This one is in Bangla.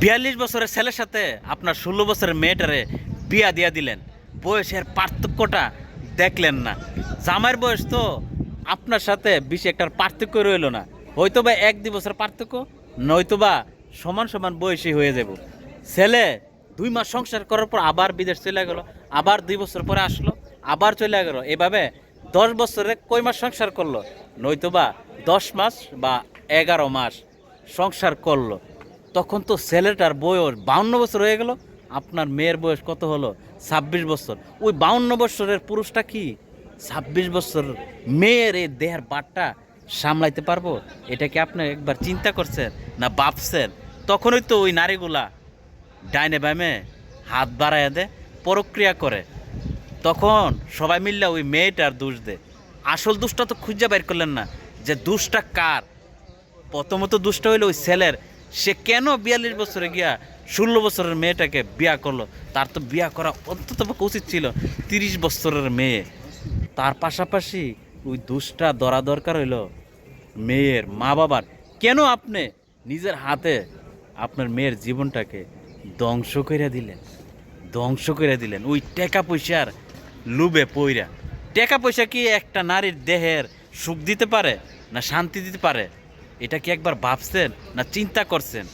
বিয়াল্লিশ বছরের ছেলের সাথে আপনার ষোলো বছরের মেয়েটারে বিয়া দিয়া দিলেন। বয়সের পার্থক্যটা দেখলেন না। জামাইয়ের বয়স তো আপনার সাথে বেশি একটা পার্থক্য রইল না। হয়তো বা এক দুই বছর পার্থক্য, নয়তো বা সমান সমান বয়সী হয়ে যাব। ছেলে দুই মাস সংসার করার পর আবার বিদেশ চলে গেল, আবার দুই বছর পরে আসলো, আবার চলে গেল। এভাবে দশ বছরে কয় মাস সংসার করল? নয়তো বা দশ মাস বা এগারো মাস সংসার করল। তখন তো ছেলেটার বয়স বাউন্ন বছর হয়ে গেল। আপনার মেয়ের বয়স কত হলো? ছাব্বিশ বছর। ওই বাউন্ন বছরের পুরুষটা কি? ছাব্বিশ বছর মেয়ের এই দেহের বাটটা সামলাইতে পারব? এটা কি আপনি একবার চিন্তা করছেন না ভাবছেন? তখনই তো ওই নারীগুলা ডাইনে বামে হাত বাড়ায় দে প্রক্রিয়া করে। তখন সবাই মিললে ওই মেয়েটার দোষ দে। আসল দোষটা তো খুঁজে বের করলেন না যে দোষটা কার? প্রথমত দুষ্ট হইলে ওই ছেলের সে কেন বিয়াল্লিশ বছরে গিয়া ষোলো বছরের মেয়েটাকে বিয়া করল? তার তো বিয়া করা অন্তত উচিত ছিল। তিরিশ বছরের মেয়ে। তার পাশাপাশি ওই দুষ্টা ধরা দরকার হইল মেয়ের মা বাবার কেন আপনি নিজের হাতে আপনার মেয়ের জীবনটাকে ধ্বংস করে দিলেন? ধ্বংস করে দিলেন। ওই টাকা পয়সার লুবে পইরা। টাকা পয়সা কি একটা নারীর দেহের সুখ দিতে পারে না শান্তি দিতে পারে? এটা কি একবার ভাবছেন না চিন্তা করছেন?